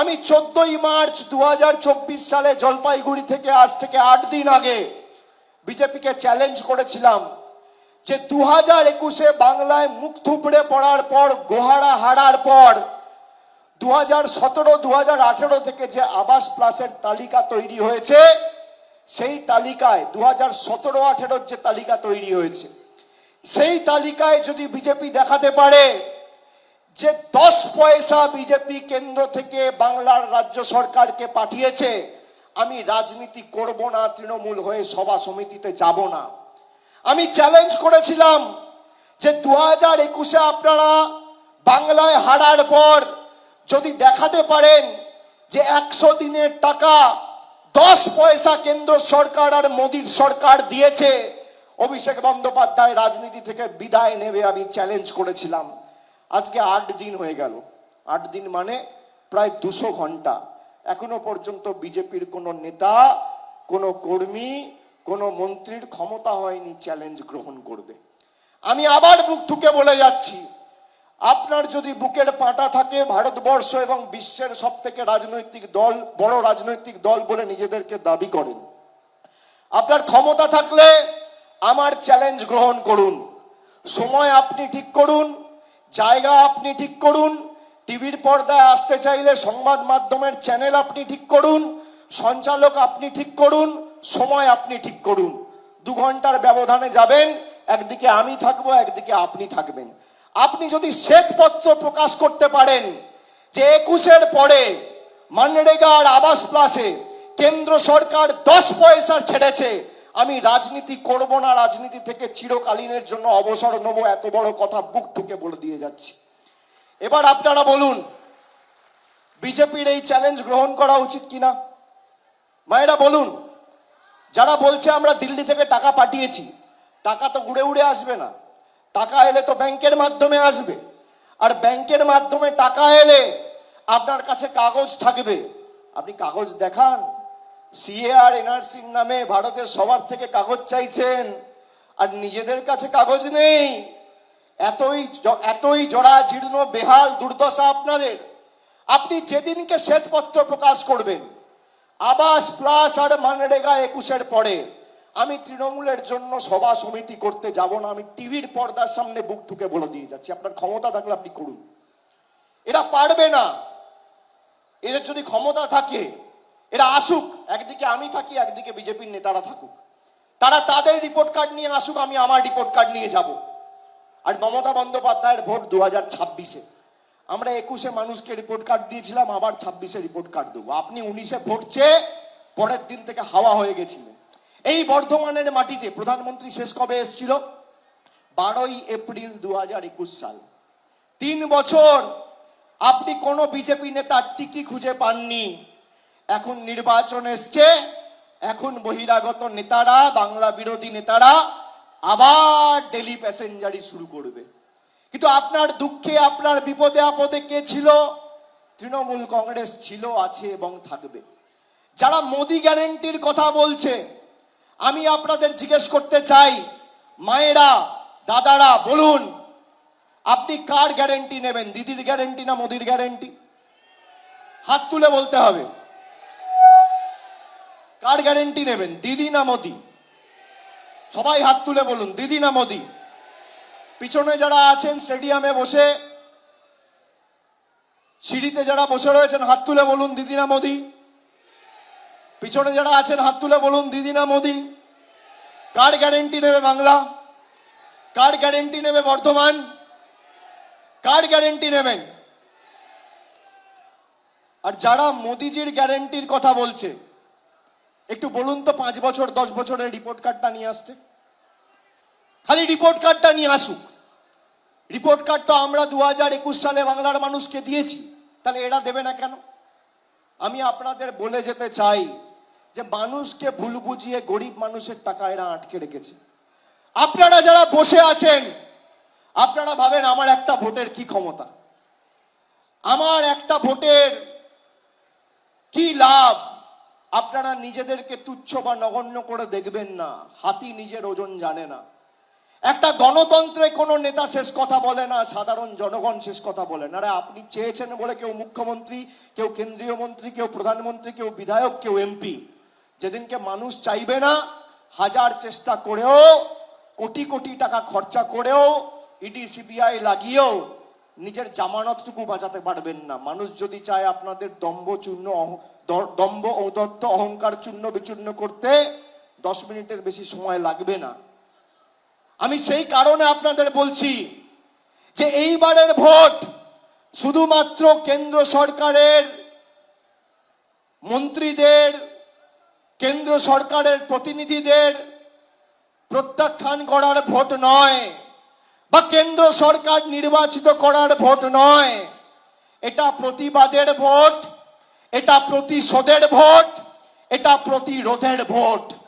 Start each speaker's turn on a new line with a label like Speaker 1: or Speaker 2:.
Speaker 1: আমি চোদ্দই মার্চ দু হাজার চব্বিশ সালে জলপাইগুড়ি থেকে আজ থেকে আট দিন আগে বিজেপিকে চ্যালেঞ্জ করেছিলাম যে দু হাজার একুশে বাংলায় মুখ থুবড়ে পড়ার পর, গোহারা হারার পর দু হাজার সতেরো দু হাজার আঠেরো থেকে যে আবাস প্লাসের তালিকা তৈরি হয়েছে, সেই তালিকায় দু হাজার সতেরো, আঠেরোর যে তালিকা তৈরি হয়েছে, সেই তালিকায় যদি বিজেপি দেখাতে পারে যে দশ পয়সা বিজেপি কেন্দ্র থেকে বাংলার রাজ্য সরকারকে পাঠিয়েছে, আমি রাজনীতি করব না, তৃণমূল হয়ে সভা সমিতিতে যাব না। আমি চ্যালেঞ্জ করেছিলাম যে দু হাজার একুশে আপনারা বাংলায় হারার পর যদি দেখাতে পারেন যে একশো দিনের টাকা দশ পয়সা কেন্দ্র সরকার আর মোদীর সরকার দিয়েছে, অভিষেক বন্দ্যোপাধ্যায় রাজনীতি থেকে বিদায় নেবে আমি চ্যালেঞ্জ করেছিলাম। আজকে আট দিন হয়ে গেল। আট দিন মানে প্রায় দুশো ঘণ্টা। এখনও পর্যন্ত বিজেপির কোনো নেতা, কোনো কর্মী, কোনো মন্ত্রীর ক্ষমতা হয়নি চ্যালেঞ্জ গ্রহণ করবে আমি আবার বুক ঠুকে বলে যাচ্ছি, আপনার যদি বুকের পাটা থাকে ভারতবর্ষ এবং বিশ্বের সব থেকে রাজনৈতিক দল, বড় রাজনৈতিক দল বলে নিজেদেরকে দাবি করেন। আপনার ক্ষমতা থাকলে আমার চ্যালেঞ্জ গ্রহণ করুন। সময় আপনি ঠিক করুন জায়গা আপনি ঠিক করুন, টিভির পর্দায় আসতে চাইলে সংবাদ মাধ্যমের চ্যানেল আপনি ঠিক করুন, সঞ্চালক আপনি ঠিক করুন, সময় আপনি ঠিক করুন। দু ঘণ্টার ব্যবধানে যাবেন, একদিকে আমি থাকব, একদিকে আপনি থাকবেন। আপনি যদি শ্বেতপত্র প্রকাশ করতে পারেন, যে একুশের পরে মানরেগা আর আবাস প্লাসে কেন্দ্র সরকার দশ পয়সা ছেড়েছে আমি রাজনীতি করব না, রাজনীতি থেকে চিরকালীনের জন্য অবসর নেব, এত বড় কথা বুক ঠুকে বলে দিয়ে যাচ্ছি। এবার আপনারা বলুন, বিজেপির এই চ্যালেঞ্জ গ্রহণ করা উচিত কিনা? মায়েরা বলুন, যারা বলছে আমরা দিল্লি থেকে টাকা পাঠিয়েছি, টাকা তো উড়ে উড়ে আসবে না। টাকা এলে তো ব্যাংকের মাধ্যমে আসবে। আর ব্যাংকের মাধ্যমে টাকা এলে আপনার কাছে কাগজ থাকবে। আপনি কাগজ দেখান। সিএ আর এনআরসির নামে ভারতের সবার থেকে কাগজ চাইছেন। আর নিজেদের কাছে কাগজ নেই। এতই এতই জড়া জীর্ণ বেহাল দুর্দশা আপনাদের। আপনি যেদিনকে শ্বেতপত্র প্রকাশ করবেন, আবাস প্লাস আর মানরেগা একুশের পরে আমি তৃণমূলের জন্য সভা সমিতি করতে যাব না, আমি টিভির পর্দার সামনে বুক ঠুকে বলে দিয়ে যাচ্ছি। আপনার ক্ষমতা থাকলে আপনি করুন। এরা পারবে না। এদের যদি ক্ষমতা থাকে এরা আসুক, একদিকে আমি থাকি, একদিকে বিজেপির নেতারা থাকুক। তারা তাদের রিপোর্ট কার্ড নিয়ে আসুক, আমি আমার রিপোর্ট কার্ড নিয়ে যাব। আর মমতা বন্দ্যোপাধ্যায়ের ভোট দু হাজার ছাব্বিশে। আমরা একুশে মানুষকে রিপোর্ট কার্ড দিয়েছিলাম, আবার ছাব্বিশে রিপোর্ট কার্ড দেবো। আপনি উনিশে ভোট চেয়ে পরের দিন থেকে হাওয়া হয়ে গেছিলেন। এই বর্ধমানের মাটিতে প্রধানমন্ত্রী শেষ কবে এসেছিল? বারোই এপ্রিল দু হাজার একুশ সাল। তিন বছর আপনি কোনো বিজেপি নেতার টিকি খুঁজে পাননি। এখন নির্বাচন এসছে। এখন বহিরাগত নেতারা, বাংলা বিরোধী নেতারা আবার ডেলি প্যাসেঞ্জারি শুরু করবে। কিন্তু আপনার দুঃখে, আপনার বিপদে, আপদে কে ছিল? তৃণমূল কংগ্রেস ছিল, আছে এবং থাকবে। যারা মোদি গ্যারেন্টির কথা বলছে, আমি আপনাদের জিজ্ঞেস করতে চাই, মায়েরা, দাদারা, বলুন, আপনি কার গ্যারেন্টি নেবেন? দিদির গ্যারেন্টি না মোদির গ্যারেন্টি? হাত তুলে বলতে হবে। কার গ্যারেন্টি নেবেন? দিদি না মোদি? সবাই হাত তুলে বলুন, দিদি না মোদি? পিছনে যারা আছেন স্টেডিয়ামে বসে, সিঁড়িতে যারা বসে রয়েছেন, হাত তুলে বলুন, দিদি না মোদি? পিছনে যারা আছেন, হাত তুলে বলুন, দিদি না মোদি? কার গ্যারেন্টি নেবে বাংলা? কার গ্যারেন্টি নেবে বর্ধমান? কার গ্যারেন্টি নেবেন? আর যারা মোদিজির গ্যারেন্টির কথা বলছে একটু বলুন তো, পাঁচ বছর, দশ বছরের রিপোর্ট কার্ডটা নিয়ে আসতে। খালি রিপোর্ট কার্ডটা নিয়ে আসুক। রিপোর্ট কার্ড তো আমরা দু হাজার একুশ সালে বাংলার মানুষকে দিয়েছি, তাহলে এরা দেবে না কেন? আমি আপনাদের বলে যেতে চাই যে মানুষকে ভুল বুঝিয়ে গরিব মানুষের টাকা এরা আটকে রেখেছে। আপনারা যারা বসে আছেন, আপনারা ভাবেন আমার একটা ভোটের কি ক্ষমতা? আমার একটা ভোটের কি লাভ? আপনারা নিজেদেরকে তুচ্ছ বা নগণ্য করে দেখবেন না। হাতি নিজের ওজন জানে না। একটা গণতন্ত্রে কোনো নেতা শেষ কথা বলে না, সাধারণ জনগণ শেষ কথা বলে না। আরে, আপনি চেয়েছেন বলে কেউ মুখ্যমন্ত্রী, কেউ কেন্দ্রীয় মন্ত্রী, কেউ প্রধানমন্ত্রী, কেউ বিধায়ক, কেউ এমপি। যেদিনকে মানুষ চাইবে না, হাজার চেষ্টা করেও, কোটি কোটি টাকা খরচা করেও, ইডি, সিবিআই লাগিয়েও নিজের জামানতটুকু বাঁচাতে পারবেন না। মানুষ যদি চায় আপনাদের দম্ভ চূর্ণ দম্ভ ঔদত্ত অহংকার চূর্ণ বিচূর্ণ করতে দশ মিনিটের বেশি সময় লাগবে না। আমি সেই কারণে আপনাদের বলছি যে এইবারের ভোট শুধুমাত্র কেন্দ্র সরকারের, মন্ত্রীদের, কেন্দ্র সরকারের প্রতিনিধিদের প্রত্যাখ্যান করার ভোট নয় বা কেন্দ্র সরকার নির্বাচিত করার ভোট নয়। এটা প্রতিবাদের ভোট। এটা প্রতিশোধের ভোট এটা প্রতিরোধের ভোট।